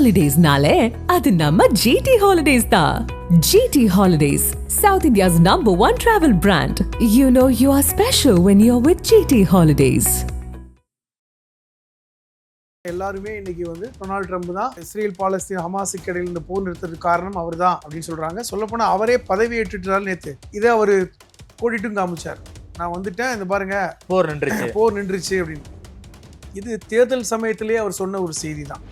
ஹாலிடேஸ்னாலே அது நம்ம ஜிடி ஹாலிடேஸ் தான் GT holidays South India's number one travel brand you know you are special when you are with GT holidays எல்லாருமே இன்னைக்கு வந்து டொனால்ட் ட்ரம்ப் தான் இஸ்ரேல் பாலஸ்தீன் ஹமாஸுக்கு இடையில் இந்த போர் நிறுத்ததுக்கு காரணம் அவர் தான் அப்படின்னு சொல்றாங்க. சொல்லப்போனா அவரே பதவி ஏற்றுட்டார் நேத்து. இதை அவர் கோடிட்டும் காமிச்சார். நான் வந்துட்டேன் இந்த பாருங்க. போர் நின்றுச்சு. போர் நின்றுச்சு அப்படின்னு. இது தேர்தல் சமயத்திலேயே அவர் சொன்ன ஒரு செய்தி தான்.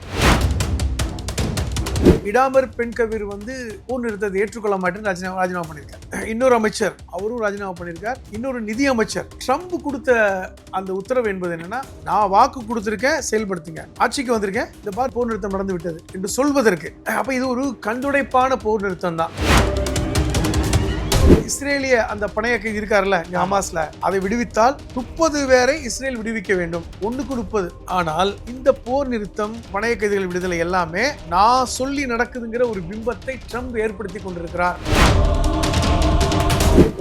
இடாமர் பெண்கவிர் வந்து போர் நிறுத்தத்தை ஏற்றுக்கொள்ள மாட்டேன்னு ராஜினாமா ராஜினாமா பண்ணியிருக்கார். இன்னொரு அமைச்சர் அவரும் ராஜினாமா பண்ணியிருக்கார். இன்னொரு நிதி அமைச்சர். ட்ரம்ப் கொடுத்த அந்த உத்தரவு என்பது என்னன்னா நான் வாக்கு கொடுத்துருக்கேன் செயல்படுத்துங்க. ஆட்சிக்கு வந்திருக்கேன். இந்த பார் போர் நிறுத்தம் நடந்து விட்டது என்று சொல்வதற்கு. அப்போ இது ஒரு கண்துடைப்பான போர் நிறுத்தம் தான் இஸ்ரேலிய அந்த பணைய கைதி இருக்காருல்ல ஹமாஸ்ல அதை விடுவித்தால் முப்பது பேரை இஸ்ரேல் விடுவிக்க வேண்டும். ஒண்ணுக்கு முப்பது. ஆனால் இந்த போர் நிறுத்தம் பணைய கைதிகள் விடுதலை எல்லாமே நான் சொல்லி நடக்குதுங்கிற ஒரு பிம்பத்தை ட்ரம்ப் ஏற்படுத்தி கொண்டிருக்கிறார்.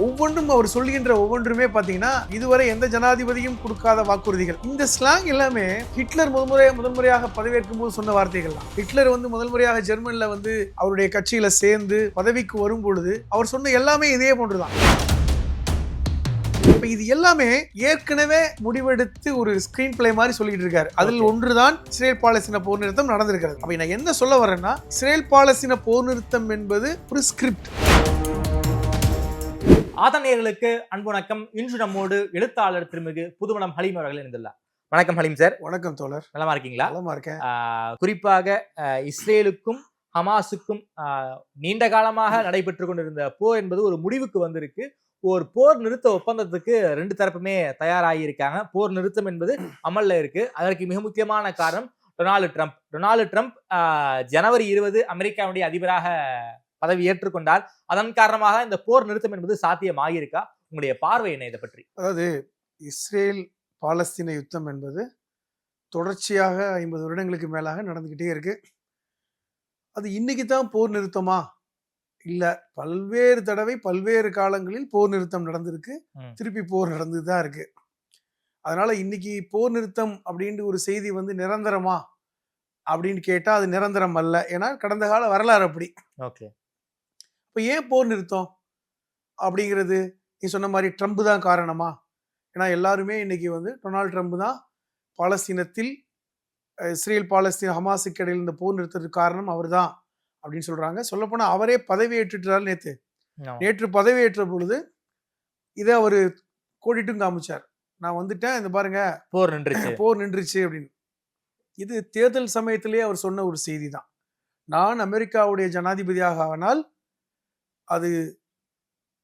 ஒவ்வொன்றும் அவர் சொல்லுகின்ற ஒவ்வொன்றுமே பாத்தீங்கன்னா இதுவரை எந்த ஜனாதிபதியும் கொடுக்காத வாக்குறுதிகள். இந்த ஸ்லாங் எல்லாமே ஹிட்லர் முதன்முறையாக முதன்முறையாக பதவியேற்கும் போது சொன்ன வார்த்தைகள் தான். ஹிட்லர் வந்து முதல் முறையாக ஜெர்மன்ல வந்து அவருடைய கட்சியில சேர்ந்து பதவிக்கு வரும் பொழுது அவர் சொன்ன எல்லாமே இதே போன்றுதான் இப்ப இது எல்லாமே ஏற்கனவே முடிவெடுத்து ஒரு ஸ்கிரீன் பிளே மாதிரி சொல்லிட்டு இருக்காரு. அதில் ஒன்றுதான் இஸ்ரேல் பாலஸ்தீன போர் நிறுத்தம் நடந்திருக்கிறது. அப்ப நான் என்ன சொல்ல வரேன்னா இஸ்ரேல் பாலஸ்தீன போர் நிறுத்தம் என்பது ஒரு ஸ்கிரிப்ட் ஆதனையர்களுக்கு அன்பு வணக்கம். இன்று நம்மோடு எழுத்தாளர் திருமிகு புதுமணம் ஹலீம் அவர்கள் இருந்துள்ளார் வணக்கம் ஹலீம் சார். வணக்கம் தோழர். நலமா இருக்கீங்களா? நலமா இருக்கேன். ஆஹ் குறிப்பாக இஸ்ரேலுக்கும் ஹமாஸுக்கும் ஆஹ் நீண்ட காலமாக நடைபெற்று கொண்டிருந்த போர் என்பது ஒரு முடிவுக்கு வந்திருக்கு. ஒரு போர் நிறுத்த ஒப்பந்தத்துக்கு ரெண்டு தரப்புமே தயாராகி இருக்காங்க போர் நிறுத்தம் என்பது அமல்ல இருக்கு. அதற்கு மிக முக்கியமான காரணம் டொனால்டு ட்ரம்ப். டொனால்டு ட்ரம்ப் ஆஹ் ஜனவரி இருபது அமெரிக்காவுடைய அதிபராக பதவி ஏற்றுக்கொண்டார் அதன் காரணமாக இந்த போர் நிறுத்தம் என்பது சாத்தியமாகியிருக்கா உங்களுடைய பார்வை என்ன இதை பற்றி? அதாவது இஸ்ரேல் பாலஸ்தீன யுத்தம் என்பது தொடர்ச்சியாக ஐம்பது வருடங்களுக்கு மேலாக நடந்துக்கிட்டே இருக்கு. அது இன்னைக்கு தான் போர் நிறுத்தமா? இல்ல பல்வேறு தடவை பல்வேறு காலங்களில் போர் நிறுத்தம் நடந்திருக்கு. திருப்பி போர் நடந்து தான் இருக்கு. அதனால இன்னைக்கு போர் நிறுத்தம் அப்படின்ற ஒரு செய்தி வந்து நிரந்தரமா? அப்படின்னு கேட்டா அது நிரந்தரம் அல்ல. ஏன்னா கடந்த கால வரலாறு அப்படி. ஓகே. இப்போ ஏன் போர் நிறுத்தம்? அப்படிங்கிறது நீ சொன்ன மாதிரி ட்ரம்ப் தான் காரணமா? ஏன்னா எல்லாருமே இன்னைக்கு வந்து டொனால்ட் ட்ரம்ப் தான் பாலஸ்தீனத்தில் இஸ்ரேல் பாலஸ்தீன் ஹமாஸுக்கு இடையில் இந்த போர் நிறுத்தத்துக்கு காரணம் அவர் தான் அப்படின்னு சொல்றாங்க. சொல்லப்போனால் அவரே பதவி ஏற்றுட்டார் நேற்று நேற்று பதவி ஏற்ற பொழுது இதை அவர் கோடிட்டும் காமிச்சார். நான் வந்துட்டேன் இந்த பாருங்க. போர் நின்றுச்சு. போர் நின்றுச்சு அப்படின்னு. இது தேர்தல் சமயத்திலேயே அவர் சொன்ன ஒரு செய்தி தான். நான் அமெரிக்காவுடைய ஜனாதிபதியாக ஆனால் அது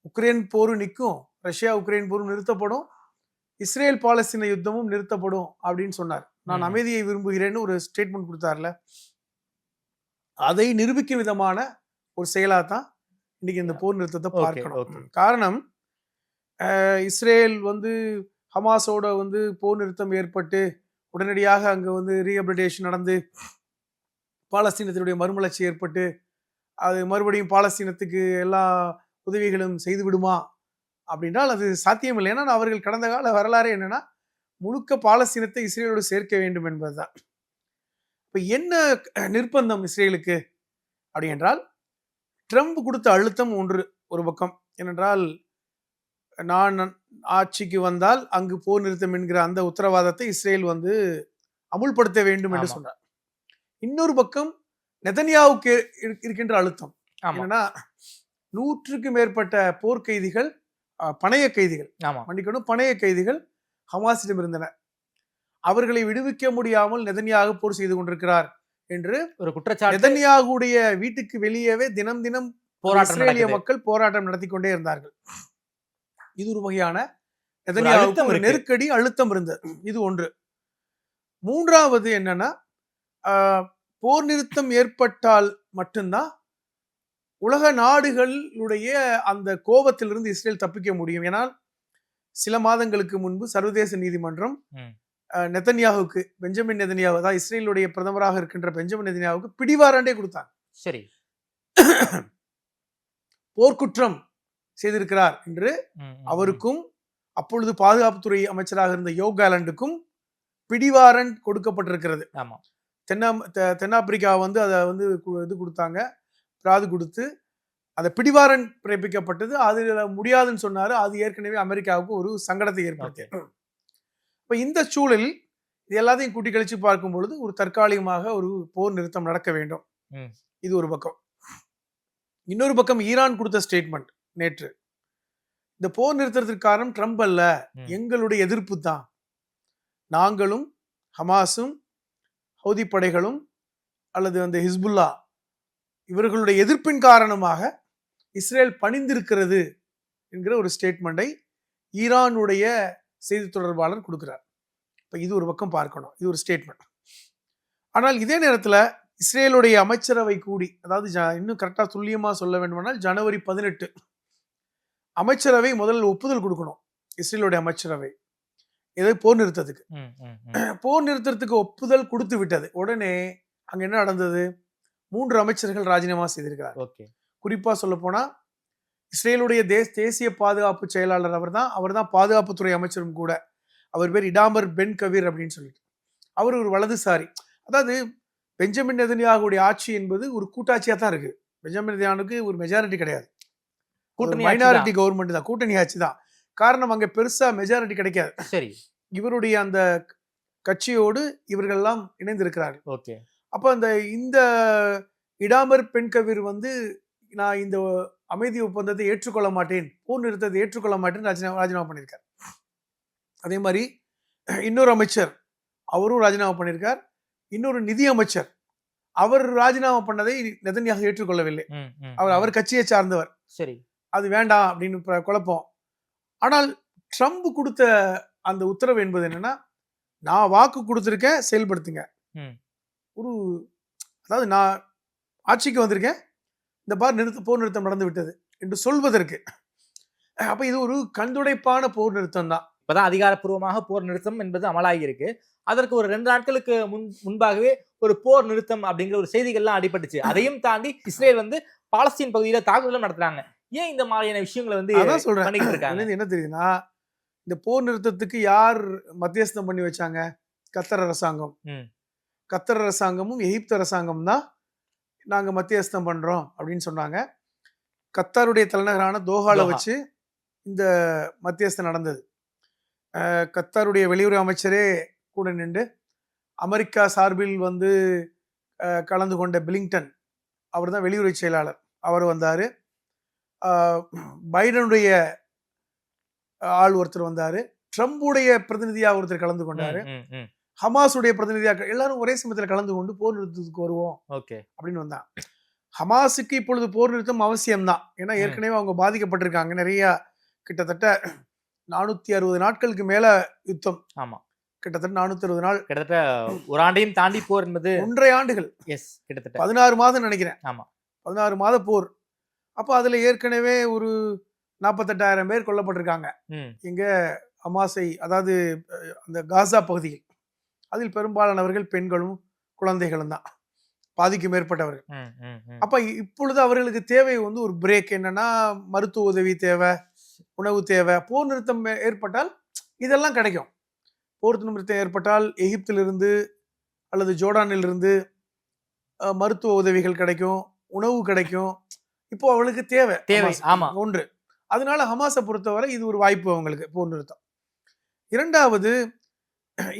உக்ரைன் போரும் நிற்கும் ரஷ்யா உக்ரைன் போரும் நிறுத்தப்படும் இஸ்ரேல் பாலஸ்தீன யுத்தமும் நிறுத்தப்படும் அப்படின்னு சொன்னார் நான். அமைதியை விரும்புகிறேன்னு ஒரு ஸ்டேட்மெண்ட் கொடுத்தார்ல அதை நிரூபிக்கும் விதமான ஒரு செயலா தான் இன்னைக்கு இந்த போர் நிறுத்தத்தை பார்க்கணும். காரணம் இஸ்ரேல் வந்து ஹமாஸோட வந்து போர் நிறுத்தம் ஏற்பட்டு உடனடியாக அங்கே வந்து ரீஹபிலிட்டேஷன் நடந்து பாலஸ்தீனத்தினுடைய மறுமலர்ச்சி ஏற்பட்டு அது மறுபடியும் பாலஸ்தீனத்துக்கு எல்லா உதவிகளும் செய்து விடுமா? அப்படின்றால் அது சாத்தியமில்லை. ஏன்னா அவர்கள் கடந்த கால வரலாறு என்னன்னா முழுக்க பாலஸ்தீனத்தை இஸ்ரேலோடு சேர்க்க வேண்டும் என்பதுதான். இப்போ என்ன நிர்பந்தம் இஸ்ரேலுக்கு? அப்படி என்றால் ட்ரம்ப் கொடுத்த அழுத்தம் ஒன்று ஒரு பக்கம். ஏனென்றால் நான் ஆட்சிக்கு வந்தால் அங்கு போர் நிறுத்தம் என்கிற அந்த உத்தரவாதத்தை இஸ்ரேல் வந்து அமுல்படுத்த வேண்டும் என்று. சொன்னார். இன்னொரு பக்கம் நெதன்யாவுக்கு இரு- இருக்கின்ற அழுத்தம். என்னன்னா நூற்றுக்கு மேற்பட்ட போர் கைதிகள் அஹ், பணைய கைதிகள் மன்னிக்கணும் பணைய கைதிகள் ஹமாஸிடம் இருந்தன அவர்களை விடுவிக்க முடியாமல் நெதன்யாகு போர் செய்து கொண்டிருக்கிறார் என்று ஒரு குற்றச்சாட்டு நெதன்யாகுடைய வீட்டுக்கு வெளியவே தினம் தினம் போராட்டம் இஸ்ரேலிய. மக்கள் போராட்டம் நடத்தி கொண்டே இருந்தார்கள். இது ஒரு வகையான நெதன்யாவுக்கு ஒரு. நெருக்கடி அழுத்தம் இருந்தது. இது ஒன்று. மூன்றாவது என்னன்னா போர் நிறுத்தம் ஏற்பட்டால் மட்டும்தான் உலக நாடுகளுடைய அந்த கோபத்திலிருந்து இஸ்ரேல் தப்பிக்க முடியும். ஏனால் சில மாதங்களுக்கு முன்பு சர்வதேச நீதிமன்றம் நெதன்யாகுக்கு பெஞ்சமின் நெதன்யாகு அதாவது இஸ்ரேலுடைய பிரதமராக இருக்கின்ற பெஞ்சமின் நெதன்யாவுக்கு பிடிவாரண்டே கொடுத்தாங்க. சரி. போர்க்குற்றம் செய்திருக்கிறார் என்று அவருக்கும் அப்பொழுது பாதுகாப்புத்துறை அமைச்சராக இருந்த யோ கேலண்டுக்கும் பிடிவாரண்ட் கொடுக்கப்பட்டிருக்கிறது. ஆமா தென்னா தென்னாப்பிரிக்கா வந்து அதை வந்து இது கொடுத்தாங்க. பிராது கொடுத்து அதை பிடிவாரன் பிறப்பிக்கப்பட்டது. அதுல முடியாதுன்னு சொன்னாரு. அது ஏற்கனவே அமெரிக்காவுக்கு ஒரு சங்கடத்தை ஏற்படுத்தியது. இப்ப இந்த சூழலில் இது எல்லாத்தையும் கூட்டி கழிச்சு பார்க்கும் பொழுது ஒரு தற்காலிகமாக ஒரு போர் நிறுத்தம் நடக்க வேண்டும். இது ஒரு பக்கம். இன்னொரு பக்கம் ஈரான் கொடுத்த ஸ்டேட்மெண்ட் நேற்று. இந்த போர் நிறுத்தத்திற்கு காரணம் ட்ரம்ப் அல்ல. எங்களுடைய எதிர்ப்பு தான். நாங்களும் ஹமாஸும் ஹவுதி படைகளும் அல்லது அந்த ஹிஸ்புல்லா இவர்களுடைய எதிர்ப்பின் காரணமாக இஸ்ரேல் பணிந்திருக்கிறது என்கிற ஒரு ஸ்டேட்மெண்ட்டை ஈரானுடைய செய்தி தொடர்பாளர் கொடுக்குறார். இப்போ இது ஒரு பக்கம் பார்க்கணும். இது ஒரு ஸ்டேட்மெண்ட் ஆனால் இதே நேரத்தில் இஸ்ரேலுடைய அமைச்சரவை கூடி அதாவது ஜ- இன்னும் கரெக்டாக துல்லியமாக சொல்ல வேண்டுமானால் ஜனவரி பதினெட்டு. அமைச்சரவை முதல்ல ஒப்புதல் கொடுக்கணும். இஸ்ரேலுடைய அமைச்சரவை. எதை போர் நிறுத்தத்துக்கு. போர் நிறுத்தத்துக்கு ஒப்புதல் கொடுத்து விட்டது. உடனே அங்க என்ன நடந்தது? மூன்று அமைச்சர்கள் ராஜினாமா செய்திருக்கிறார் ஓகே. குறிப்பா சொல்ல போனா இஸ்ரேலுடைய தேஸ் தேசிய பாதுகாப்பு செயலாளர் அவர்தான் அவர்தான் பாதுகாப்புத்துறை அமைச்சரும் கூட. அவர் பேர் இடாமர் பென் கவீர் அப்படின்னு சொல்லிட்டு. அவர் ஒரு வலதுசாரி. அதாவது பெஞ்சமின் நெதன்யாகுடைய ஆட்சி என்பது ஒரு கூட்டாட்சியா தான் இருக்கு. பெஞ்சமின் நெதன்யானுக்கு ஒரு மெஜாரிட்டி கிடையாது. கூட்டணி மைனாரிட்டி கவர்மெண்ட் தான். கூட்டணி ஆட்சி தான் காரணம் அங்க பெருசா மெஜாரிட்டி கிடைக்காது. சரி. இவருடைய அந்த கட்சியோடு இவர்கள்லாம் இணைந்திருக்கிறார்கள். ஓகே. அப்போ அந்த இந்த இடாமர் பெண்கவிர் வந்து நான் இந்த அமைதி ஒப்பந்தத்தை ஏற்றுக்கொள்ள மாட்டேன். போர் நிறுத்தத்தை ஏற்றுக்கொள்ள மாட்டேன் ராஜினாமா ராஜினாமா பண்ணியிருக்கார். அதே மாதிரி இன்னொரு அமைச்சர் அவரும் ராஜினாமா பண்ணியிருக்கார். இன்னொரு நிதி அமைச்சர் அவர் ராஜினாமா பண்ணதை நெதன்யாக ஏற்றுக்கொள்ளவில்லை. அவர். அவர் கட்சியை சார்ந்தவர். சரி. அது வேண்டாம் அப்படின்னு குழப்பம். ஆனால் ட்ரம்ப் கொடுத்த அந்த உத்தரவு என்பது என்னன்னா நான் வாக்கு கொடுத்துருக்கேன் செயல்படுத்துங்க. ஒரு அதாவது நான் ஆட்சிக்கு வந்திருக்கேன் இந்த பார் நிறுத்த போர் நிறுத்தம் நடந்து விட்டது என்று சொல்வதற்கு. அப்ப இது ஒரு கண்துடைப்பான போர் நிறுத்தம் தான். இப்பதான் அதிகாரப்பூர்வமாக போர் நிறுத்தம் என்பது அமலாகி இருக்கு அதற்கு ஒரு ரெண்டு நாட்களுக்கு முன் முன்பாகவே ஒரு போர் நிறுத்தம் அப்படிங்கிற ஒரு செய்திகள்லாம் அடிபட்டுச்சு. அதையும் தாண்டி இஸ்ரேல் வந்து பாலஸ்தீன் பகுதியில தாக்குதலும் நடத்துறாங்க. ஏன் இந்த மாதிரியான விஷயங்களை வந்து அதான் சொல்றேன். இருக்காங்க என்ன தெரியுதுன்னா இந்த போர் நிறுத்தத்துக்கு யார் மத்தியஸ்தம் பண்ணி வச்சாங்க? கத்தர் அரசாங்கம். கத்தர் அரசாங்கமும் எகிப்து அரசாங்கம் தான் நாங்க மத்தியஸ்தம் பண்றோம் அப்படின்னு சொன்னாங்க. கத்தாருடைய தலைநகரான தோஹால தோஹா. வச்சு இந்த மத்தியஸ்தம் நடந்தது. கத்தாருடைய வெளியுறவு அமைச்சரே கூட நின்று அமெரிக்கா சார்பில் வந்து கலந்து கொண்ட பிலிங்டன் அவர் தான் வெளியுறவு செயலாளர். அவர் வந்தார். பைடனுடைய ஆள் ஒருத்தர் வந்தாரு. ட்ரம்புடைய பிரதிநிதியா ஒருத்தர் கலந்து கொண்டாரு. ஹமாஸுடைய பிரதிநிதியா எல்லாரும் ஒரே சமயத்தில் கலந்து கொண்டு போர் நிறுத்தத்துக்கு வருவோம் ஓகே. அப்படின்னு வந்தான். ஹமாஸுக்கு இப்பொழுது போர் நிறுத்தம் அவசியம்தான். ஏன்னா. ஏற்கனவே அவங்க பாதிக்கப்பட்டிருக்காங்க. நிறைய கிட்டத்தட்ட நானூத்தி அறுபது நாட்களுக்கு மேல யுத்தம். ஆமா. கிட்டத்தட்ட நானூத்தி அறுபது நாள். கிட்டத்தட்ட ஒரு ஆண்டையும் தாண்டி போர் என்பது ஒன்றரை ஆண்டுகள். எஸ் கிட்டத்தட்ட. பதினாறு மாதம் நினைக்கிறேன். ஆமா. பதினாறு மாத போர். அப்போ அதுல ஏற்கனவே ஒரு நாற்பத்தெட்டாயிரம் பேர் கொல்லப்பட்டிருக்காங்க. இங்க ஹமாஸை அதாவது அந்த காசா பகுதியில். அதில் பெரும்பாலானவர்கள் பெண்களும் குழந்தைகளும் தான். பாதிக்கு மேற்பட்டவர்கள். அப்ப இப்பொழுது அவர்களுக்கு தேவை வந்து ஒரு பிரேக் என்னன்னா மருத்துவ உதவி தேவை உணவு தேவை. போர் நிறுத்தம் ஏற்பட்டால் இதெல்லாம் கிடைக்கும். போர் நிறுத்தம் ஏற்பட்டால் எகிப்திலிருந்து அல்லது ஜோர்டானிலிருந்து மருத்துவ உதவிகள் கிடைக்கும் உணவு கிடைக்கும். இப்போ அவளுக்கு தேவை தேவை. ஆமா. ஒன்று. அதனால ஹமாஸை பொறுத்தவரை இது ஒரு வாய்ப்பு அவங்களுக்கு. போர் நிறுத்தம் இரண்டாவது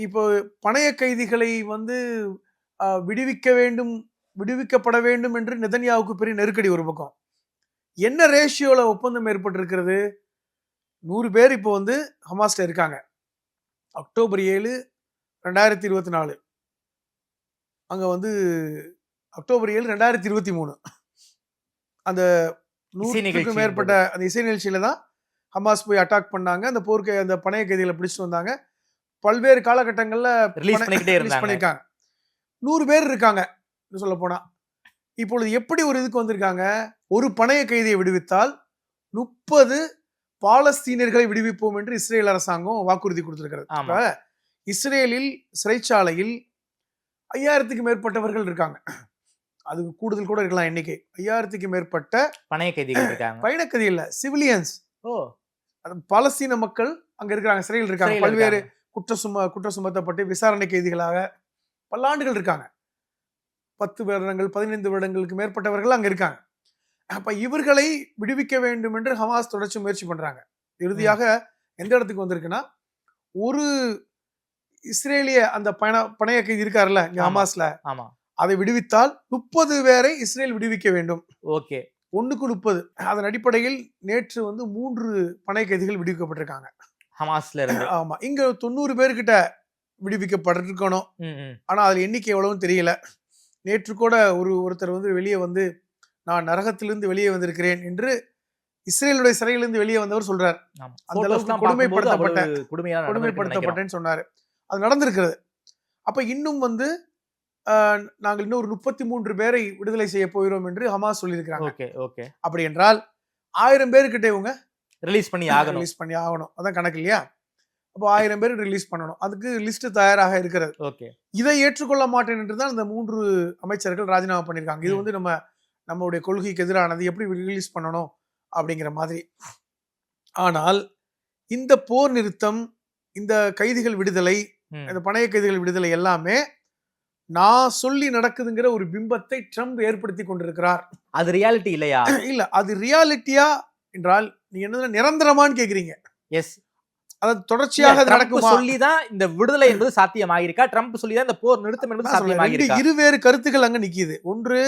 இப்போ பணைய கைதிகளை வந்து விடுவிக்க வேண்டும் விடுவிக்கப்பட வேண்டும் என்று நெதன்யாவுக்கு பெரிய நெருக்கடி ஒரு பக்கம். என்ன ரேஷியோல ஒப்பந்தம் ஏற்பட்டிருக்கிறது? நூறு பேர் இப்போ வந்து ஹமாஸ்ல இருக்காங்க. அக்டோபர் ஏழு ரெண்டாயிரத்தி இருபத்தி நாலு. அங்க வந்து அக்டோபர் ஏழு ரெண்டாயிரத்தி இருபத்தி மூணு. அந்த நூற்றுக்கும் நிகழ்ச்சியின் மேற்பட்ட அந்த இசை நிகழ்ச்சியில தான் ஹமாஸ் போய் அட்டாக் பண்ணாங்க. அந்த போர்க்கை அந்த பணைய கைதிகளை பிடிச்சிட்டு வந்தாங்க. பல்வேறு காலகட்டங்கள்ல ரிலீஸ் பண- பண்ணிக்கிட்டே ரிலீஸ் இருந்தாங்க. பண்ணிருக்காங்க நூறு பேர் இருக்காங்க சொல்ல போனா. இப்பொழுது எப்படி ஒரு இதுக்கு வந்திருக்காங்க? ஒரு பணைய கைதியை விடுவித்தால் முப்பது பாலஸ்தீனர்களை விடுவிப்போம் என்று இஸ்ரேல் அரசாங்கம் வாக்குறுதி கொடுத்திருக்கிறது. இப்ப இஸ்ரேலில் சிறைச்சாலையில் ஐயாயிரத்துக்கு மேற்பட்டவர்கள் இருக்காங்க. அதுக்கு கூடுதல் கூட இருக்கலாம் எண்ணிக்கை. ஐயாயிரத்துக்கு மேற்பட்ட பணைய கைதிகள் இருக்காங்க. பயணக்கதி இல்ல சிவிலியன்ஸ் ஓ பாலஸ்தீன மக்கள் அங்க இருக்கிறாங்க சிறையில் இருக்காங்க. பல்வேறு. குற்ற சும குற்ற சுமத்தப்பட்டு விசாரணை கைதிகளாக பல்லாண்டுகள் இருக்காங்க. பத்து வருடங்கள் பதினைந்து வருடங்களுக்கு மேற்பட்டவர்கள் அங்க இருக்காங்க. அப்ப இவர்களை விடுவிக்க வேண்டும் என்று ஹமாஸ் தொடர்ச்சி முயற்சி பண்றாங்க. இறுதியாக எந்த இடத்துக்கு வந்திருக்குன்னா ஒரு இஸ்ரேலிய அந்த பண பணைய கைதி இருக்காருல்ல இங்க. ஹமாஸ்ல. ஆமா. அதை விடுவித்தால் முப்பது பேரை இஸ்ரேல் விடுவிக்க வேண்டும். ஓகே. ஒண்ணுக்கு முப்பது. அதன் அடிப்படையில் நேற்று வந்து மூன்று பணை கைதிகள் விடுவிக்கப்பட்டிருக்காங்க. ஹமாஸ்ல இருந்து. ஆமா. இங்க தொண்ணூறு பேர்கிட்ட விடுவிக்கப்பட்டிருக்கணும். ஆனா அதுல எண்ணிக்கை எவ்வளவுன்னு தெரியல. நேற்று கூட ஒரு ஒருத்தர் வந்து வெளியே வந்து நான் நரகத்திலிருந்து வெளியே வந்திருக்கிறேன் என்று இஸ்ரேலுடைய சிறையிலிருந்து வெளியே வந்தவர் சொல்றார். அந்த அளவுக்கு கொடுமைப்படுத்தப்பட்ட-. கொடுமைப்படுத்தப்பட்டேன்னு சொன்னாரு. அது நடந்திருக்கிறது. அப்ப இன்னும் வந்து நாங்கள் இன்னும் ஒரு முப்பத்தி மூன்று பேரை விடுதலை செய்ய போகிறோம் என்று ஹமாஸ் சொல்லியிருக்கிறாங்க. Okay okay. அப்படி என்றால் ஆயிரம் பேர்கிட்ட இவங்க ரிலீஸ் பண்ணி ஆகணும். ரிலீஸ் பண்ணி ஆகணும். அதான் கணக்கு இல்லையா? அப்போ ஆயிரம் பேர் ரிலீஸ் பண்ணணும். அதுக்கு லிஸ்ட் தயாராக இருக்கிறது. ஓகே. இதை ஏற்றுக்கொள்ள மாட்டேன் என்று தான் இந்த மூன்று அமைச்சர்கள் ராஜினாமா பண்ணியிருக்காங்க. இது. வந்து நம்ம நம்மளுடைய கொள்கைக்கு எதிரானது. எப்படி ரிலீஸ் பண்ணணும் அப்படிங்கிற மாதிரி. ஆனால் இந்த போர் நிறுத்தம் இந்த கைதிகள் விடுதலை. இந்த பணைய கைதிகள் விடுதலை எல்லாமே நான் சொல்லி நடக்குதுங்கிற ஒரு பிம்பத்தை ட்ரம்ப் ஏற்படுத்தி கொண்டிருக்கிறார். அது ரியாலிட்டி இல்லையா? இல்ல அது ரியாலிட்டியா என்றால் நீங்க என்ன நிரந்தரமான்னு கேக்குறீங்க. எஸ் அது தொடர்ச்சியாக நடக்குமா? சொல்லி தான் இந்த விடுதலை என்பது சாத்தியமாகிருக்கா ட்ரம்ப் சொல்லி தான் இந்த போர் நிறுத்தம் என்பது சாத்தியமாகிருக்கா இருவேறு கருத்துக்கள் அங்க நிக்குது. ஒன்று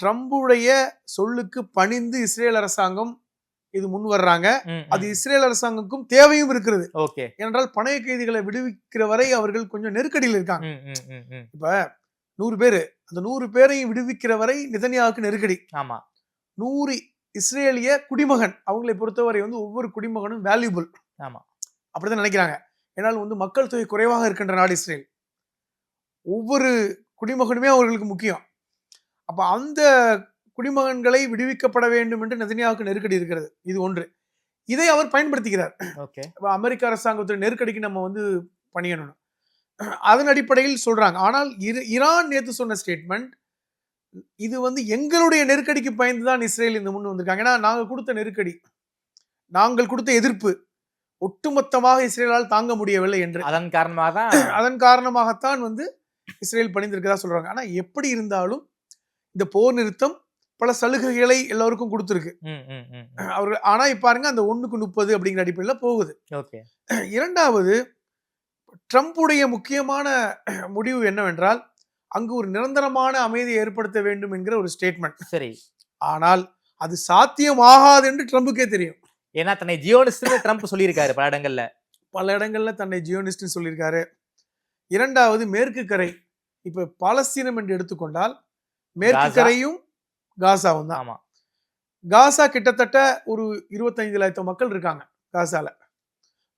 ட்ரம்புடைய சொல்லுக்கு பணிந்து இஸ்ரேல் அரசாங்கம் இது முன் வர்றாங்க. அது. இஸ்ரேல் அரசாங்கத்துக்கும் தேவையும் இருக்கிறது. ஓகே. ஏனென்றால் பணைய கைதிகளை விடுவிக்கிற வரை அவர்கள் கொஞ்சம் நெருக்கடியில் இருக்காங்க. இப்ப நூறு பேரு அந்த நூறு பேரையும் விடுவிக்கிற வரை நிதன்யாவுக்கு நெருக்கடி. ஆமா. நூறு இஸ்ரேலிய குடிமகன் அவங்களை பொறுத்தவரை வந்து ஒவ்வொரு குடிமகனும் வேல்யூபிள் ஆமா. அப்படிதான் நினைக்கிறாங்க. ஏன்னால் வந்து மக்கள் தொகை குறைவாக இருக்கின்ற நாடு இஸ்ரேல். ஒவ்வொரு குடிமகனுமே அவர்களுக்கு முக்கியம். அப்ப அந்த குடிமகன்களை விடுவிக்கப்பட வேண்டும் என்று நெதன்யாவுக்கு நெருக்கடி இருக்கிறது. இது ஒன்று. இதை அவர் பயன்படுத்துகிறார் அமெரிக்க அரசாங்கத்தின் நெருக்கடிக்கு நம்ம வந்து பணியணும் அதன் அடிப்படையில் சொல்றாங்க. ஆனால் ஈரான் நேத்து சொன்ன ஸ்டேட்மெண்ட் இது வந்து எங்களுடைய நெருக்கடிக்கு பயந்து தான் இஸ்ரேல் இந்த முன் வந்திருக்காங்க. ஏன்னா நாங்கள் கொடுத்த நெருக்கடி நாங்கள் கொடுத்த எதிர்ப்பு ஒட்டுமொத்தமாக இஸ்ரேலால் தாங்க முடியவில்லை என்று. அதன் காரணமாக தான் அதன் காரணமாகத்தான் வந்து இஸ்ரேல் பணிந்திருக்கதா சொல்றாங்க. ஆனா எப்படி இருந்தாலும் இந்த போர் நிறுத்தம் பல சலுகைகளை எல்லாருக்கும் கொடுத்துருக்கு. அவர்கள் ஆனா பாருங்க அந்த ஒண்ணுக்கு முப்பது அப்படிங்கிற அடிப்படையில் போகுது. ஓகே. இரண்டாவது ட்ரம்புடைய முக்கியமான முடிவு என்னவென்றால் அங்கு ஒரு நிரந்தரமான அமைதியை ஏற்படுத்த வேண்டும் என்கிற ஒரு ஸ்டேட்மெண்ட் சரி. ஆனால் அது சாத்தியமாகாது என்று ட்ரம்புக்கே தெரியும். ஏன்னா தன்னை ஜியோனிஸ்ட் ட்ரம்ப் சொல்லியிருக்காரு பல இடங்கள்ல. பல இடங்கள்ல தன்னை ஜியோனிஸ்ட் சொல்லியிருக்காரு. இரண்டாவது மேற்கு கரை. இப்ப பாலஸ்தீனம் என்று எடுத்துக்கொண்டால் மேற்கு. கரையும் காசாவும் தான். ஆமா. காசா கிட்டத்தட்ட ஒரு இருபத்தைந்து லட்சம் மக்கள் இருக்காங்க காசால.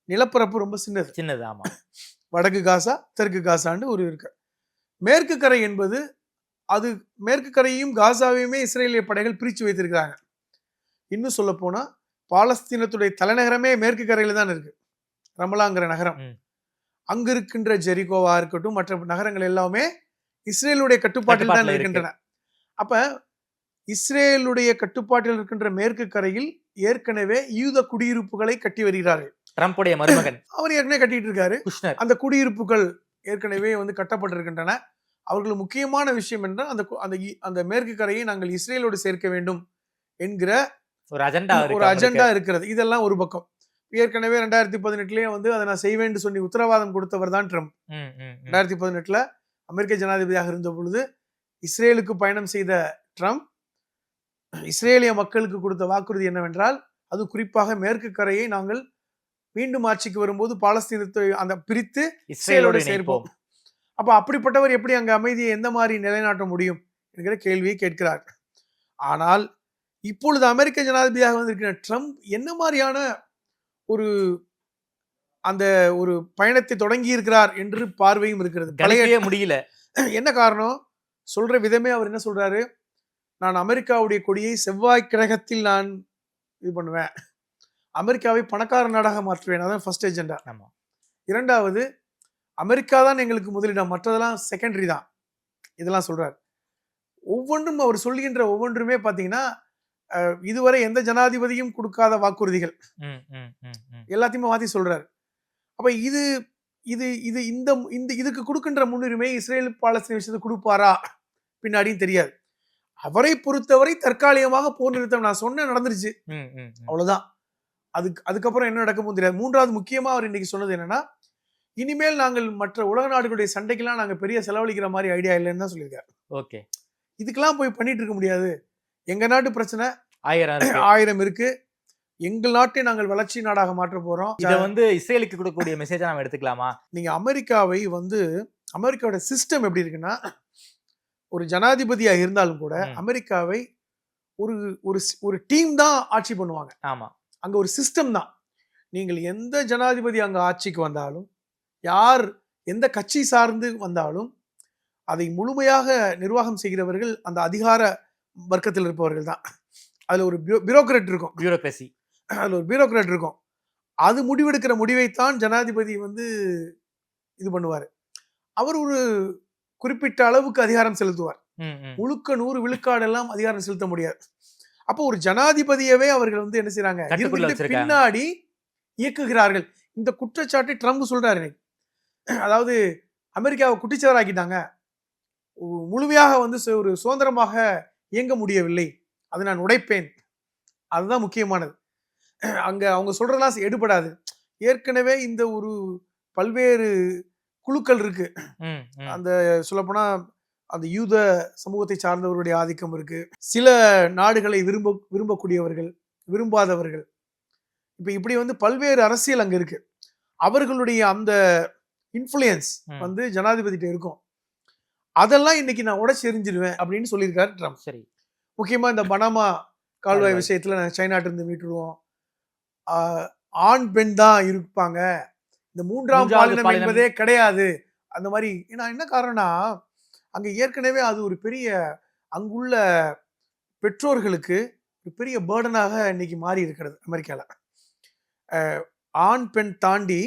நிலப்பரப்பு ரொம்ப சின்னது. சின்னது ஆமா. வடக்கு காசா தெற்கு காசான்னு ஒரு இருக்கு. மேற்கு கரை என்பது அது மேற்கு கரையும் காசாவையுமே இஸ்ரேலிய படைகள் பிரித்து வைத்திருக்கிறாங்க. இன்னும் சொல்ல போனா பாலஸ்தீனத்துடைய தலைநகரமே மேற்கு கரையில தான் இருக்கு. ரமலாங்கிற நகரம். அங்க இருக்கின்ற ஜெரிகோவா இருக்கட்டும் மற்ற நகரங்கள் எல்லாமே இஸ்ரேலுடைய கட்டுப்பாட்டில் தான். இருக்கின்றன. அப்ப இஸ்ரேலுடைய கட்டுப்பாட்டில் இருக்கின்ற மேற்கு கரையில் ஏற்கனவே யூத குடியிருப்புகளை கட்டி வருகிறார்கள். ட்ரம்ப்புடைய மருமகன். அவர் ஏற்கனவே கட்டிட்டு இருக்காரு. அந்த குடியிருப்புகள் ஏற்கனவே வந்து கட்டப்பட்டிருக்கின்றன. அவர்களுக்கு முக்கியமான விஷயம் என்றால் அந்த அந்த அந்த மேற்கு கரையை நாங்கள் இஸ்ரேலோடு சேர்க்க வேண்டும் என்கிற ஒரு அஜெண்டா ஒரு அஜெண்டா இருக்கிறது. இதெல்லாம் ஒரு பக்கம். ஏற்கனவே ரெண்டாயிரத்தி பதினெட்டுலயே வந்து அதை நான் செய்வேன்னு சொல்லி உத்தரவாதம் கொடுத்தவர் தான் ட்ரம்ப். ரெண்டாயிரத்தி பதினெட்டுல அமெரிக்க ஜனாதிபதியாக இருந்த பொழுது இஸ்ரேலுக்கு பயணம் செய்த ட்ரம்ப் இஸ்ரேலிய மக்களுக்கு கொடுத்த வாக்குறுதி என்னவென்றால் அது குறிப்பாக மேற்கு கரையை நாங்கள் மீண்டும் ஆட்சிக்கு வரும்போது பாலஸ்தீனத்தை அந்த பிரித்து இஸ்ரேலோடு சேர்ப்போம். அப்ப அப்படிப்பட்டவர் எப்படி அங்க அமைதியை எந்த மாதிரி நிலைநாட்ட முடியும் என்கிற கேள்வியை கேட்கிறார். ஆனால் இப்பொழுது அமெரிக்க ஜனாதிபதியாக வந்திருக்கிற ட்ரம்ப் என்ன மாதிரியான ஒரு அந்த ஒரு பயணத்தை தொடங்கி இருக்கிறார் என்று பார்வையும் இருக்கிறது. கணிக்கவே முடியல. என்ன காரணம்? சொல்ற விதமே அவர் என்ன சொல்றாரு? நான் அமெரிக்காவுடைய கொடியை செவ்வாய் கிரகத்தில் நான் இது பண்ணுவேன். அமெரிக்காவை பணக்கார நாடாக மாற்றுவேன். அதான் ஃபர்ஸ்ட் எஜெண்டா ஆமா. இரண்டாவது அமெரிக்கா தான் எங்களுக்கு முதலிடம். மற்றதெல்லாம் செகண்டரி தான். இதெல்லாம் சொல்றார். ஒவ்வொன்றும் அவர் சொல்கின்ற ஒவ்வொன்றுமே பார்த்தீங்கன்னா இதுவரை எந்த ஜனாதிபதியும் கொடுக்காத வாக்குறுதிகள். எல்லாத்தையுமே மாத்தி சொல்றாரு. அப்ப இது இது இது இந்த இந்த இதுக்கு கொடுக்கின்ற முன்னுரிமை இஸ்ரேல் பாலஸ்தீன விஷயத்துக்கு கொடுப்பாரா? பின்னாடியும் தெரியாது. அவரை பொறுத்தவரை தற்காலிகமாக போர் நிறுத்தம். நான் சொன்ன நடந்துருச்சு. அவ்வளவுதான். அதுக்கு அதுக்கப்புறம் என்ன நடக்கும் தெரியாது. மூன்றாவது முக்கியமா அவர் இன்னைக்கு சொன்னது என்னன்னா இனிமேல் நாங்கள் மற்ற உலக நாடுகளுடைய சண்டைக்கெல்லாம் நாங்க பெரிய செலவழிக்கிற மாதிரி ஐடியா இல்லைன்னு தான் சொல்லியிருக்காரு. ஓகே. இதுக்கெல்லாம் போய் பண்ணிட்டு இருக்க முடியாது. எங்க நாட்டு பிரச்சனை ஆயிரம் இருக்கு. ஆயிரம் இருக்கு. எங்கள் நாட்டை நாங்கள் வளர்ச்சி நாடாக மாற்ற போறோம். இத வந்து இஸ்ரேலுக்கு கொடுக்கக்கூடிய மெசேஜா நம்ம எடுத்துக்கலாமா? நீங்க அமெரிக்காவை வந்து அமெரிக்காவோட சிஸ்டம் எப்படி இருக்குன்னா ஒரு ஜனாதிபதியா இருந்தாலும் கூட. அமெரிக்காவை ஒரு ஒரு ஒரு டீம் தான் ஆட்சி பண்ணுவாங்க. ஆமா. அங்க ஒரு சிஸ்டம் தான். நீங்கள் எந்த ஜனாதிபதி அங்க ஆட்சிக்கு வந்தாலும் யார் எந்த கட்சி சார்ந்து வந்தாலும் அதை முழுமையாக நிர்வாகம் செய்கிறவர்கள் அந்த அதிகார வர்க்கத்தில் இருப்பவர்கள் தான். அதுல ஒரு பியூரோக்ராட் இருக்கும். பியூரோக்ரசி அதுல ஒரு பியூரோக்ராட் இருக்கும். அது முடிவெடுக்கிற முடிவைத்தான் ஜனாதிபதி வந்து இது பண்ணுவார். அவர் ஒரு குறிப்பிட்ட அளவுக்கு அதிகாரம் செலுத்துவார். முழுக்க நூறு விழுக்காடு எல்லாம் அதிகாரம் செலுத்த முடியாது. அப்போ ஒரு ஜனாதிபதியவே அவர்கள் வந்து என்ன வச்சிருக்காங்க. பின்னாடி இயக்குகிறார்கள். இந்த குற்றச்சாட்டை ட்ரம்ப் சொல்றாரு அதாவது அமெரிக்காவை குட்டிச்சவராக்கிட்டாங்க. முழுமையாக வந்து ஒரு சுதந்திரமாக இயங்க முடியவில்லை. அதை நான் உடைப்பேன். அதுதான் முக்கியமானது. அங்க அவங்க சொல்றதெல்லாம் எடுபடாது ஏற்கனவே இந்த ஒரு பல்வேறு குழுக்கள் இருக்கு. அந்த சொல்லப்போனா அந்த யூத சமூகத்தை சார்ந்தவருடைய ஆதிக்கம் இருக்கு. சில நாடுகளை விரும்ப விரும்பக்கூடியவர்கள் விரும்பாதவர்கள். இப்ப இப்படி வந்து பல்வேறு அரசியல் அங்க இருக்கு. அவர்களுடைய அந்த இன்ஃப்ளூயன்ஸ். வந்து ஜனாதிபதிட்ட இருக்கும். அதெல்லாம் இன்னைக்கு நான் உடச்சு எறிஞ்சிடுவேன் அப்படின்னு சொல்லியிருக்காரு ட்ரம்ப். சரி. முக்கியமா இந்த பனாமா கால்வாய். விஷயத்துல நாங்க சைனாட்ட இருந்து மீட்டுருவோம் ஆண் பெண் தான் இருப்பாங்க. இந்த மூன்றாம் பாலினம். என்பதே கிடையாது. அந்த மாதிரி ஏன்னா என்ன காரணம்னா அங்க ஏற்கனவே அது ஒரு பெரிய அங்குள்ள பெற்றோர்களுக்கு ஒரு பெரிய பேர்டனாக இன்னைக்கு மாறி இருக்கிறது அமெரிக்கால. ஆஹ் ஆண் பெண் தாண்டி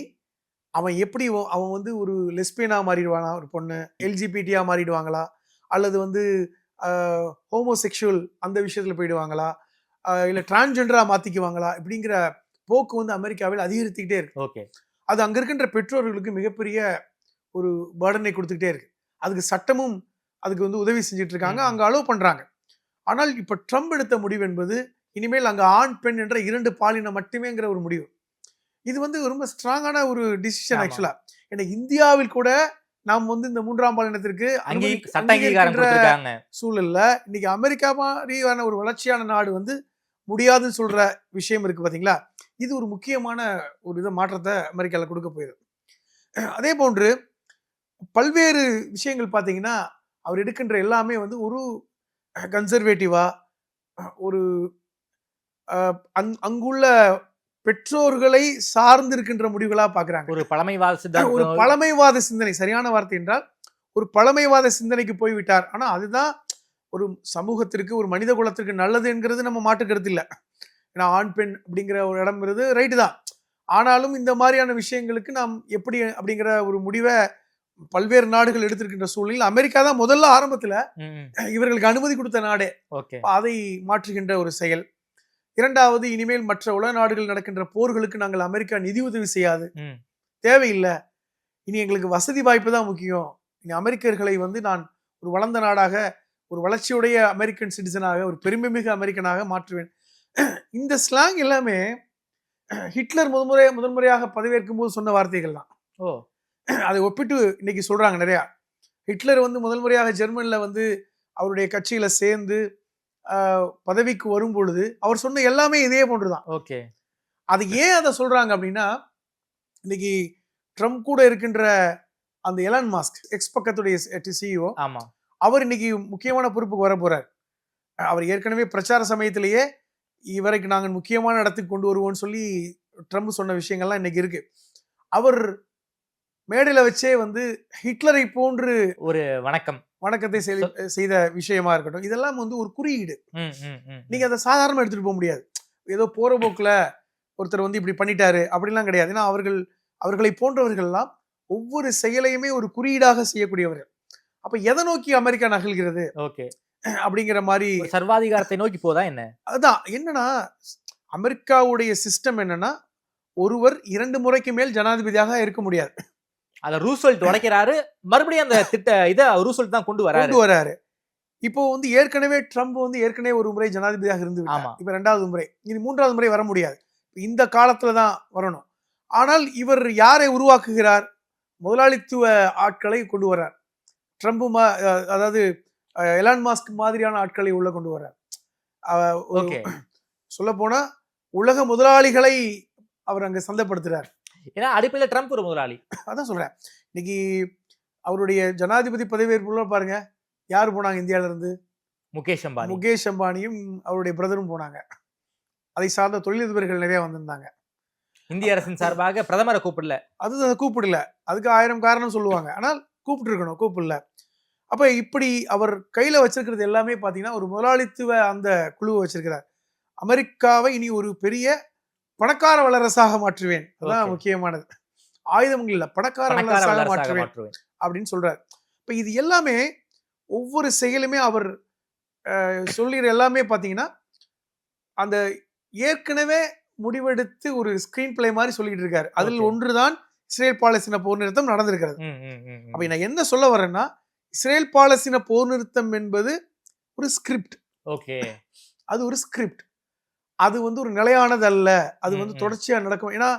அவன் எப்படி அவன் வந்து ஒரு லெஸ்பியனா மாறிடுவானா? ஒரு பொண்ணு எல்ஜிபிடியா மாறிடுவாங்களா? அல்லது வந்து ஹோமோசெக்ஷுவல் அந்த விஷயத்துல போயிடுவாங்களா? இல்ல டிரான்ஜெண்டரா மாத்திக்குவாங்களா? இப்படிங்கிற போக்கு வந்து அமெரிக்காவில் அதிகரித்துக்கிட்டே இருக்கு. ஓகே. அது அங்க இருக்கின்ற பெற்றோர்களுக்கு மிகப்பெரிய ஒரு பேர்டனை கொடுத்துக்கிட்டே இருக்கு. அதுக்கு சட்டமும் அதுக்கு வந்து உதவி செஞ்சுட்டு இருக்காங்க. அங்க அலோவ் பண்றாங்க. ஆனால் இப்ப ட்ரம்ப் எடுத்த முடிவு என்பது இனிமேல் அங்க ஆண் பெண் என்ற இரண்டு பாலினம் மட்டுமேங்கிற ஒரு முடிவு. இது வந்து ரொம்ப ஸ்ட்ராங்கான ஒரு டிசிஷன் ஆமா. ஆக்சுவலா ஏன்னா இந்தியாவில் கூட நாம் வந்து இந்த மூன்றாம் பாலினத்திற்கு சூழல்ல இன்னைக்கு அமெரிக்கா மாதிரியான ஒரு வளர்ச்சியான நாடு வந்து முடியாதுன்னு சொல்ற விஷயம் இருக்கு பாத்தீங்களா? இது ஒரு முக்கியமான ஒரு இதை மாற்றத்தை அமெரிக்கால கொடுக்க போயிருக்கு அதே போன்று பல்வேறு விஷயங்கள் பாத்தீங்கன்னா அவர் எடுக்கின்ற எல்லாமே வந்து ஒரு கன்சர்வேட்டிவா ஒரு அங்- அங்குள்ள பெற்றோர்களை சார்ந்து இருக்கின்ற முடிவுகளா பாக்குறாங்க ஒரு பழமைவாத ஒரு சித்தாந்தம் பழமைவாத சிந்தனை. சரியான வார்த்தை என்றால் ஒரு பழமைவாத சிந்தனைக்கு போய்விட்டார். ஆனா அதுதான் ஒரு சமூகத்திற்கு ஒரு மனித குலத்திற்கு நல்லது என்கிறது நம்ம மாட்டு கருத்து இல்ல. ஏன்னா ஆண் பெண் அப்படிங்கிற ஒரு இடம்ங்கிறது ரைட்டு தான். ஆனாலும் இந்த மாதிரியான விஷயங்களுக்கு நாம் எப்படி அப்படிங்கிற ஒரு முடிவை பல்வேறு நாடுகள் எடுத்திருக்கின்ற சூழ்நிலையில் அமெரிக்கா தான் முதல்ல ஆரம்பத்துல இவர்களுக்கு அனுமதி கொடுத்த நாடே. அதை மாற்றுகின்ற ஒரு செயல். இரண்டாவது இனிமேல் மற்ற உலக நாடுகள் நடக்கின்ற போர்களுக்கு நாங்கள் அமெரிக்கா நிதி உதவி செய்யாது. தேவையில்லை. இனி எங்களுக்கு வசதி வாய்ப்பு தான் முக்கியம். இனி அமெரிக்கர்களை வந்து நான் ஒரு வளர்ந்த நாடாக ஒரு வளர்ச்சியுடைய அமெரிக்கன் சிட்டிசனாக ஒரு பெருமைமிகு அமெரிக்கனாக மாற்றுவேன். இந்த ஸ்லாங் எல்லாமே ஹிட்லர் முதன்முறை முதன்முறையாக பதவியேற்கும் போது சொன்ன வார்த்தைகள் தான். ஓ. அதை ஒப்பிட்டு இன்னைக்கு சொல்றாங்க நிறையா. ஹிட்லர் வந்து முதல் முறையாக ஜெர்மன்ல வந்து அவருடைய கட்சியில சேர்ந்து பதவிக்கு வரும் பொழுது அவர் சொன்ன எல்லாமே இதே போன்றுதான். ஓகே. அது ஏன் அதை சொல்றாங்க அப்படின்னா இன்னைக்கு ட்ரம்ப் கூட இருக்கின்ற அந்த எலான் மாஸ்க் எக்ஸ் பக்கத்துடைய சிஇஓ ஆமா. அவர் இன்னைக்கு முக்கியமான பொறுப்புக்கு வர போறார் அவர் ஏற்கனவே பிரச்சார சமயத்திலேயே இவரைக்கு நாங்கள் முக்கியமான இடத்துக்கு கொண்டு வருவோம்னு சொல்லி ட்ரம்ப் சொன்ன விஷயங்கள்லாம் இன்னைக்கு இருக்கு. அவர் மேடையில வச்சே வந்து ஹிட்லரை போன்று ஒரு வணக்கம். வணக்கத்தை செய்- செய்த விஷயமா இருக்கட்டும் இதெல்லாம் வந்து ஒரு குறியீடு. நீங்க அதை சாதாரணமா எடுத்துட்டு போக முடியாது. ஏதோ போற போக்குல ஒருத்தர் வந்து இப்படி பண்ணிட்டாரு அப்படிலாம் கிடையாது. ஏன்னா அவர்கள் அவர்களை போன்றவர்கள்லாம் ஒவ்வொரு செயலையுமே ஒரு குறியீடாக செய்யக்கூடியவர்கள். அப்ப எதை நோக்கி அமெரிக்கா நகல்கிறது? ஓகே. அப்படிங்கிற மாதிரி சர்வாதிகாரத்தை நோக்கி போதா என்ன? அதுதான் என்னன்னா அமெரிக்காவுடைய சிஸ்டம் என்னன்னா ஒருவர் இரண்டு முறைக்கு மேல் ஜனாதிபதியாக இருக்க முடியாது. அத ரூஸ்வெல்ட் உடைக்கிறாரு. மறுபடியும் அந்த திட்ட இத ரூஸ்வெல்ட் தான் கொண்டு வராரு. கொண்டு வராரு. இப்போ வந்து ஏற்கனவே ட்ரம்ப் வந்து ஏற்கனவே ஒரு முறை ஜனாதிபதியாக இருந்து. ஆமா. இப்ப ரெண்டாவது முறை. இனி மூன்றாவது முறை வர முடியாது. இந்த காலத்துல தான் வரணும். ஆனால் இவர் யாரை உருவாக்குகிறார்? முதலாளித்துவ ஆட்களை கொண்டு வர்றார். ட்ரம்ப் மா- அஹ் அதாவது எலான் மாஸ்க் மாதிரியான ஆட்களை உள்ள கொண்டு வர்றார். சொல்ல போனா உலக முதலாளிகளை அவர் அங்க சந்தைப்படுத்துறார். ஏன்னா அடிப்படையில் ட்ரம்ப் ஒரு முதலாளி. அதான் சொல்றேன். இன்னைக்கு அவருடைய ஜனாதிபதி பதவியேற்புல பாருங்க யார் போனாங்க இந்தியால இருந்து முகேஷ் அம்பானி. முகேஷ் அம்பானியும் அவருடைய பிரதரும் போனாங்க. அதை சார்ந்த தொழிலதிபர்கள் நிறைய வந்திருந்தாங்க. இந்திய அரசின் சார்பாக பிரதமரை கூப்பிடல. அது அதை கூப்பிடல. அதுக்கு ஆயிரம் காரணம் சொல்லுவாங்க. ஆனால் கூப்பிட்டு இருக்கணும் கூப்பிடல. அப்ப இப்படி அவர் கையில வச்சிருக்கிறது எல்லாமே பாத்தீங்கன்னா ஒரு முதலாளித்துவ அந்த குழுவை வச்சிருக்கிறார். அமெரிக்காவை இனி ஒரு பெரிய பணக்கார வல்லரசாக மாற்றுவேன். அதான். முக்கியமானது. ஆயுதங்கள் இல்ல பணக்கார வல்லரசாக மாற்றுவேன் அப்படின்னு சொல்றாரு. இப்ப இது எல்லாமே ஒவ்வொரு செயலுமே அவர் அஹ், சொல்லிற எல்லாமே பாத்தீங்கன்னா அந்த ஏற்கனவே முடிவெடுத்து ஒரு ஸ்கிரீன் பிளே மாதிரி சொல்லிட்டு இருக்காரு. அதில். ஒன்றுதான் இஸ்ரேல் பாலஸ்தீன போர் நிறுத்தம் நடந்திருக்கிறது. அப்ப நான் என்ன சொல்ல வரேன்னா இஸ்ரேல் பாலஸ்தீன போர் நிறுத்தம் என்பது ஒரு ஸ்கிரிப்ட் ஓகே. அது ஒரு ஸ்கிரிப்ட் அது வந்து ஒரு நிலையானது அல்ல அது வந்து ம். தொடர்ச்சியா நடக்கும். ஏன்னா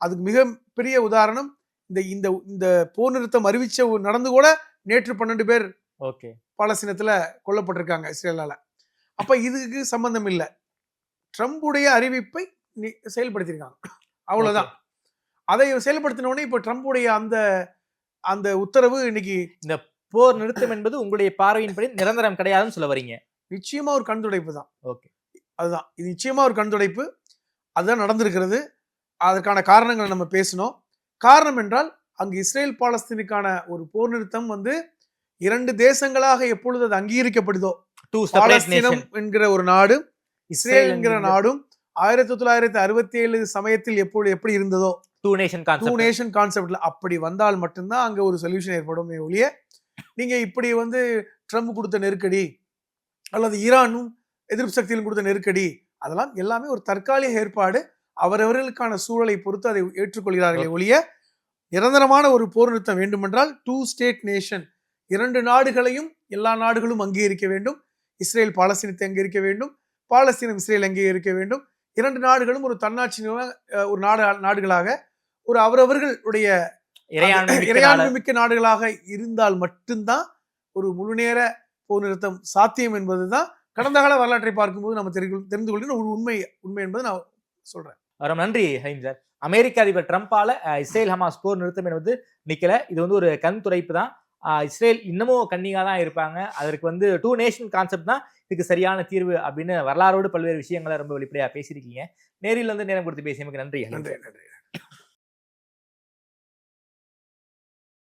அதுக்கு மிக பெரிய உதாரணம் இந்த இந்த இந்த போர் நிறுத்தம் அறிவிச்ச நடந்து கூட நேற்று பன்னெண்டு பேர் ஓகே. பாலஸ்தீனத்துல கொல்லப்பட்டிருக்காங்க இஸ்ரேலால. அப்ப இதுக்கு சம்பந்தம் இல்லை. ட்ரம்புடைய அறிவிப்பை செயல்படுத்தியிருக்காங்க. அவ்வளவுதான். அதை செயல்படுத்தின உடனே இப்ப ட்ரம்புடைய அந்த அந்த உத்தரவு இன்னைக்கு போர் நிறுத்தம் என்பது உங்களுடைய பார்வையின்படி நிரந்தரம் கிடையாதுன்னு சொல்ல வரீங்க. நிச்சயமா ஒரு கண் துடைப்பு தான். ஓகே. அதுதான். இது நிச்சயமா ஒரு கண் துடைப்பு. அதுதான் நடந்திருக்கிறது. அதற்கான காரணங்களை நம்ம பேசணும் காரணம் என்றால் அங்கு இஸ்ரேல் பாலஸ்தீனுக்கான ஒரு போர் நிறுத்தம் வந்து இரண்டு தேசங்களாக எப்பொழுது அது அங்கீகரிக்கப்படுதோ பாலஸ்தீனம் என்கிற ஒரு நாடு இஸ்ரேல் என்கிற நாடும் ஆயிரத்தி தொள்ளாயிரத்தி அறுபத்தி ஏழு சமயத்தில் எப்பொழுது எப்படி இருந்ததோ டூ நேஷன் டூ நேஷன் கான்செப்ட்ல அப்படி வந்தால் மட்டும்தான் அங்க ஒரு சொல்யூஷன் ஏற்படும் ஒழிய நீங்க இப்படி வந்து ட்ரம்ப் கொடுத்த நெருக்கடி அல்லது ஈரானும் எதிர்ப்பு சக்தியிலும் கொடுத்த நெருக்கடி அதெல்லாம் எல்லாமே ஒரு தற்காலிக ஏற்பாடு. அவரவர்களுக்கான சூழலை பொறுத்து அதை ஏற்றுக்கொள்கிறார்களே ஒழிய நிரந்தரமான ஒரு போர் நிறுத்தம் வேண்டுமென்றால் டூ ஸ்டேட் நேஷன் இரண்டு நாடுகளையும் எல்லா நாடுகளும் அங்கீகரிக்க வேண்டும். இஸ்ரேல் பாலஸ்தீனத்தை அங்கீகரிக்க வேண்டும். பாலஸ்தீனம் இஸ்ரேல் அங்கீகரிக்க வேண்டும். இரண்டு நாடுகளும் ஒரு தன்னாட்சி ஒரு நாடு நாடுகளாக ஒரு அவரவர்களுடைய இறையாண்மை மிக்க நாடுகளாக இருந்தால் மட்டும்தான் ஒரு முழுநேர போர் நிறுத்தம் சாத்தியம் என்பதுதான் கடந்த கால வரலாற்றை பார்க்கும்போது நம்ம தெரிந்து தெரிந்து கொள்கிற ஒரு உண்மை உண்மை என்பதை நான் சொல்றேன். ரொம்ப நன்றி ஹைம் சார். அமெரிக்க அதிபர் ட்ரம்பால அஹ், இஸ்ரேல் ஹமாஸ் போர் நிறுத்தம் என்பது நிக்கல. இது வந்து ஒரு கண் துடைப்பு தான். இஸ்ரேல் இன்னமும் கண்ணியா தான் இருப்பாங்க. அதற்கு வந்து டூ நேஷன் கான்செப்ட் தான் இதுக்கு சரியான தீர்வு அப்படின்னு வரலாறோடு பல்வேறு விஷயங்களை ரொம்ப வெளிப்படையா பேசியிருக்கீங்க. நேரில் வந்து நேரம் கொடுத்து பேசியமைக்கு நன்றி நன்றி. நன்றி.